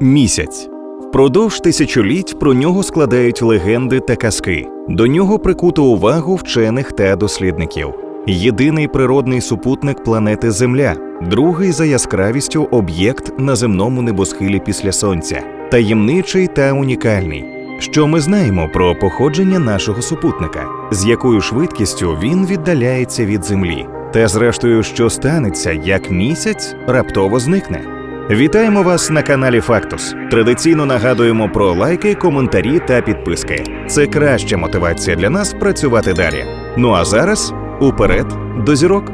Місяць. Впродовж тисячоліть про нього складають легенди та казки. До нього прикуто увагу вчених та дослідників. Єдиний природний супутник планети Земля, другий за яскравістю об'єкт на земному небосхилі після сонця, таємничий та унікальний. Що ми знаємо про походження нашого супутника, з якою швидкістю він віддаляється від Землі, та зрештою, що станеться, як місяць раптово зникне. Вітаємо вас на каналі Фактус. Традиційно нагадуємо про лайки, коментарі та підписки. Це краща мотивація для нас працювати далі. Ну а зараз уперед до зірок.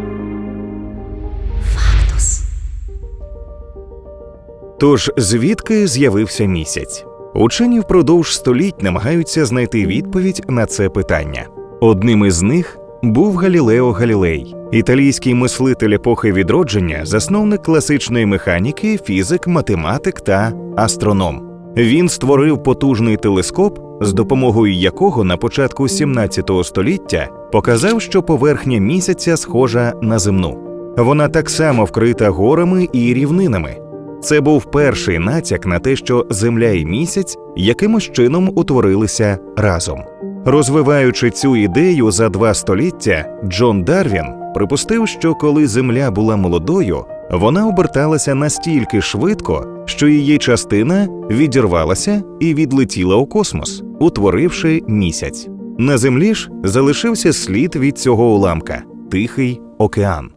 Тож звідки з'явився місяць? Учені впродовж століть намагаються знайти відповідь на це питання. Одним із них був Галілео Галілей, італійський мислитель епохи відродження, засновник класичної механіки, фізик, математик та астроном. Він створив потужний телескоп, з допомогою якого на початку 17 століття показав, що поверхня місяця схожа на земну. Вона так само вкрита горами і рівнинами. Це був перший натяк на те, що Земля і місяць якимось чином утворилися разом. Розвиваючи цю ідею за два століття, Джон Дарвін припустив, що коли Земля була молодою, вона оберталася настільки швидко, що її частина відірвалася і відлетіла у космос, утворивши місяць. На землі ж залишився слід від цього уламка Тихий океан.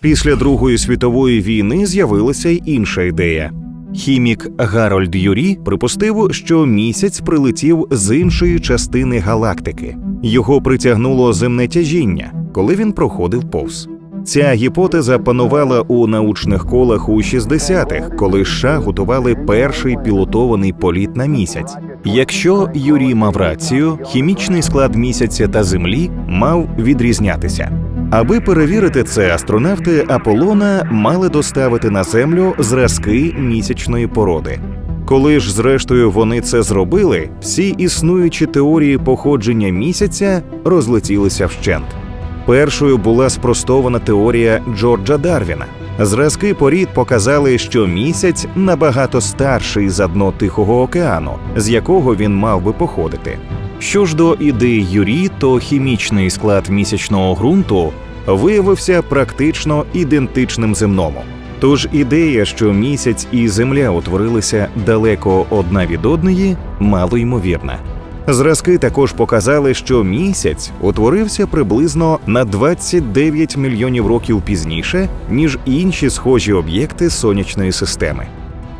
Після Другої світової війни з'явилася й інша ідея. Хімік Гарольд Юрі припустив, що місяць прилетів з іншої частини галактики. Його притягнуло земне тяжіння, коли він проходив повз. Ця гіпотеза панувала у научних колах у 60-х, коли США готували перший пілотований політ на місяць. Якщо Юрій мав рацію, хімічний склад місяця та землі мав відрізнятися. Аби перевірити це, астронавти Аполлона мали доставити на землю зразки місячної породи. Коли ж, зрештою, вони це зробили, всі існуючі теорії походження місяця розлетілися вщент. Першою була спростована теорія Джорджа Дарвіна. Зразки порід показали, що місяць набагато старший за дно Тихого океану, з якого він мав би походити. Що ж до ідеї Юрі, то хімічний склад місячного ґрунту виявився практично ідентичним земному. Тож ідея, що місяць і земля утворилися далеко одна від одної, мало ймовірна. Зразки також показали, що місяць утворився приблизно на 29 мільйонів років пізніше, ніж інші схожі об'єкти сонячної системи.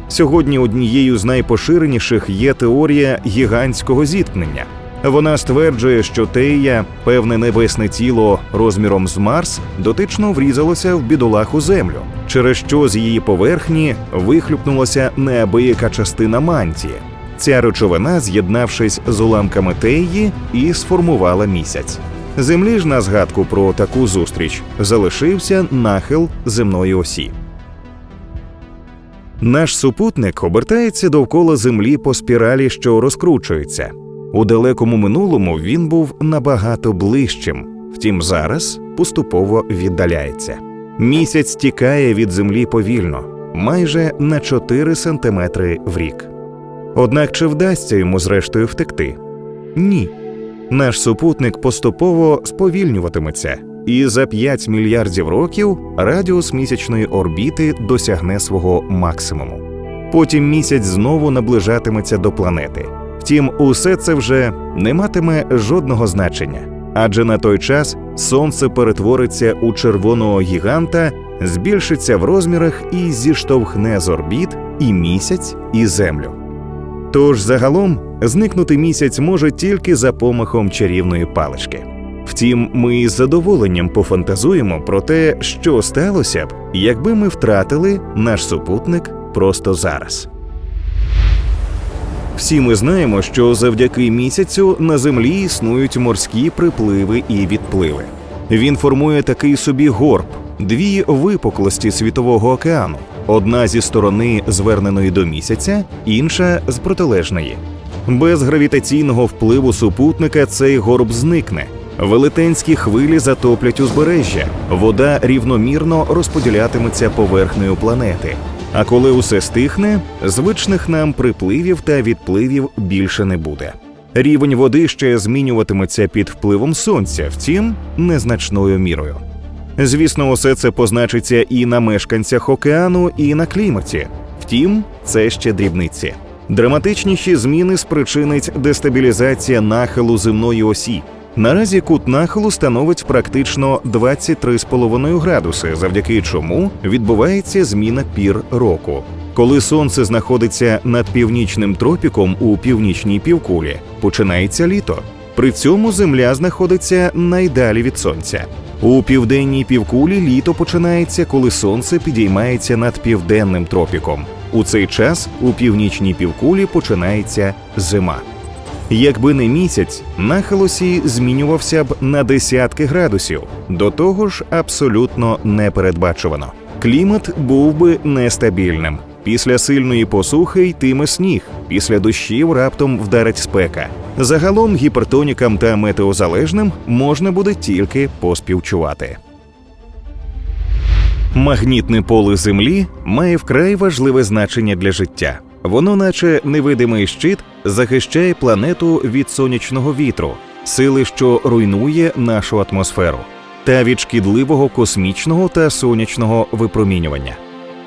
Сьогодні однією з найпоширеніших є теорія гігантського зіткнення. Вона стверджує, що Тея, певне небесне тіло розміром з Марс, дотично врізалося в бідолаху землю, через що з її поверхні вихлюпнулася неабияка частина мантії. Ця речовина, з'єднавшись з уламками Теї, і сформувала місяць. Землі ж на згадку про таку зустріч залишився нахил земної осі. Наш супутник обертається довкола Землі по спіралі, що розкручується. У далекому минулому він був набагато ближчим, втім зараз поступово віддаляється. Місяць тікає від землі повільно, майже на 4 сантиметри в рік. Однак чи вдасться йому зрештою втекти? Ні. Наш супутник поступово сповільнюватиметься, і за 5 мільярдів років радіус місячної орбіти досягне свого максимуму. Потім місяць знову наближатиметься до планети. Втім, усе це вже не матиме жодного значення, адже на той час сонце перетвориться у червоного гіганта, збільшиться в розмірах і зіштовхне з орбіт і місяць, і землю. Тож загалом зникнути місяць може тільки за помахом чарівної палички. Втім, ми із задоволенням пофантазуємо про те, що сталося б, якби ми втратили наш супутник просто зараз. Всі ми знаємо, що завдяки місяцю на землі існують морські припливи і відпливи. Він формує такий собі горб, дві випуклості світового океану: одна зі сторони зверненої до місяця, інша з протилежної. Без гравітаційного впливу супутника цей горб зникне. Велетенські хвилі затоплять узбережжя, вода рівномірно розподілятиметься поверхнею планети. А коли усе стихне, звичних нам припливів та відпливів більше не буде. Рівень води ще змінюватиметься під впливом сонця, втім, незначною мірою. Звісно, усе це позначиться і на мешканцях океану, і на кліматі. Втім, це ще дрібниці. Драматичніші зміни спричинить дестабілізація нахилу земної осі. Наразі кут нахилу становить практично 23,5 градуси, завдяки чому відбувається зміна пір року. Коли сонце знаходиться над північним тропіком у північній півкулі, починається літо. При цьому земля знаходиться найдалі від сонця. У південній півкулі літо починається, коли сонце підіймається над південним тропіком. У цей час у північній півкулі починається зима. Якби не місяць, нахил осі змінювався б на десятки градусів, до того ж абсолютно непередбачувано. Клімат був би нестабільним. Після сильної посухи йтиме сніг, після дощів раптом вдарить спека. Загалом гіпертонікам та метеозалежним можна буде тільки поспівчувати. Магнітне поле Землі має вкрай важливе значення для життя. Воно, наче невидимий щит, захищає планету від сонячного вітру, сили, що руйнує нашу атмосферу, та від шкідливого космічного та сонячного випромінювання.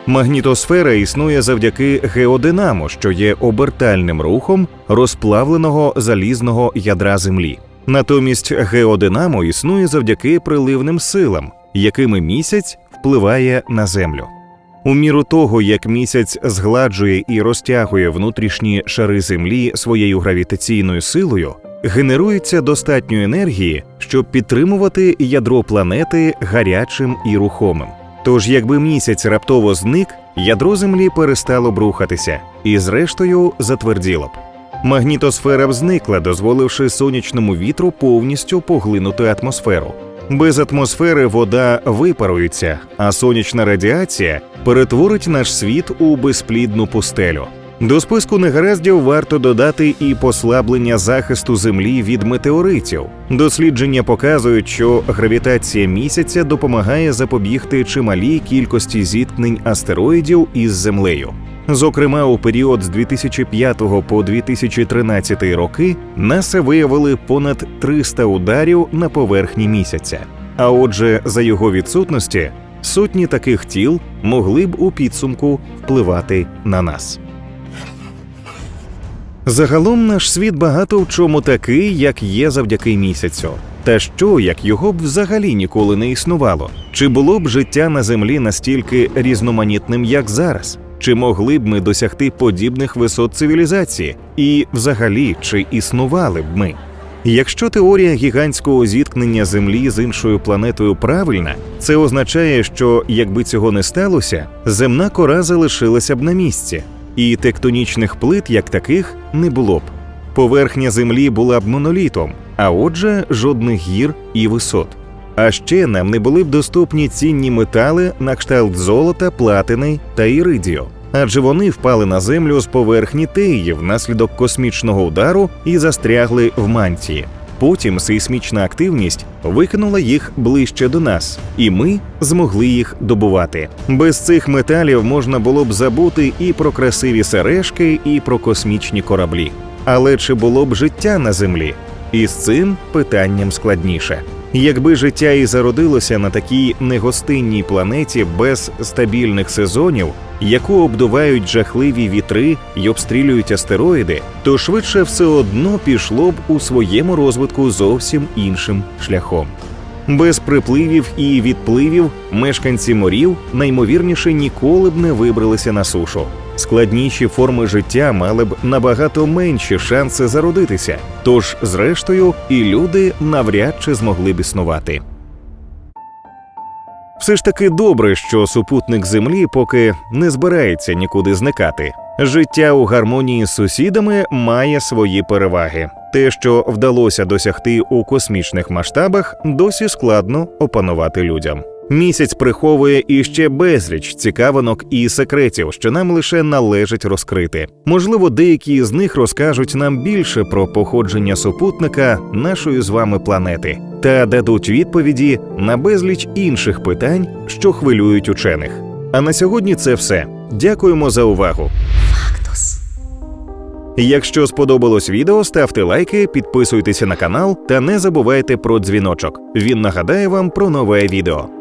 Магнітосфера існує завдяки геодинамо, що є обертальним рухом розплавленого залізного ядра Землі. Натомість геодинамо існує завдяки приливним силам, якими місяць впливає на Землю. У міру того, як місяць згладжує і розтягує внутрішні шари Землі своєю гравітаційною силою, генерується достатньо енергії, щоб підтримувати ядро планети гарячим і рухомим. Тож, якби місяць раптово зник, ядро Землі перестало б рухатися і, зрештою, затверділо б. Магнітосфера б зникла, дозволивши сонячному вітру повністю поглинути атмосферу. Без атмосфери вода випарується, а сонячна радіація перетворить наш світ у безплідну пустелю. До списку негараздів варто додати і послаблення захисту Землі від метеоритів. Дослідження показують, що гравітація місяця допомагає запобігти чималій кількості зіткнень астероїдів із Землею. Зокрема, у період з 2005 по 2013 роки НАСА виявили понад 300 ударів на поверхні місяця. А отже, за його відсутності сотні таких тіл могли б у підсумку впливати на нас. Загалом наш світ багато в чому такий, як є завдяки місяцю. Та що, як його б взагалі ніколи не існувало? Чи було б життя на землі настільки різноманітним, як зараз? Чи могли б ми досягти подібних висот цивілізації? І, взагалі, чи існували б ми? Якщо теорія гігантського зіткнення Землі з іншою планетою правильна, це означає, що якби цього не сталося, земна кора залишилася б на місці, і тектонічних плит як таких не було б. Поверхня Землі була б монолітом, а отже, жодних гір і висот. А ще нам не були б доступні цінні метали на кшталт золота, платини та іридію, адже вони впали на землю з поверхні Теї внаслідок космічного удару і застрягли в мантії. Потім сейсмічна активність викинула їх ближче до нас, і ми змогли їх добувати. Без цих металів можна було б забути і про красиві сережки, і про космічні кораблі. Але чи було б життя на землі? І з цим питанням складніше. Якби життя і зародилося на такій негостинній планеті без стабільних сезонів, яку обдувають жахливі вітри й обстрілюють астероїди, то швидше все одно пішло б у своєму розвитку зовсім іншим шляхом. Без припливів і відпливів мешканці морів наймовірніше ніколи б не вибралися на сушу. Складніші форми життя мали б набагато менші шанси зародитися, тож, зрештою, і люди навряд чи змогли б існувати. Все ж таки добре, що супутник Землі поки не збирається нікуди зникати. Життя у гармонії з сусідами має свої переваги. Те, що вдалося досягти у космічних масштабах, досі складно опанувати людям. Місяць приховує іще безліч цікавинок і секретів, що нам лише належить розкрити. Можливо, деякі з них розкажуть нам більше про походження супутника нашої з вами планети та дадуть відповіді на безліч інших питань, що хвилюють учених. А на сьогодні це все. Дякуємо за увагу. Якщо сподобалось відео, ставте лайки, підписуйтеся на канал та не забувайте про дзвіночок. Він нагадає вам про нове відео.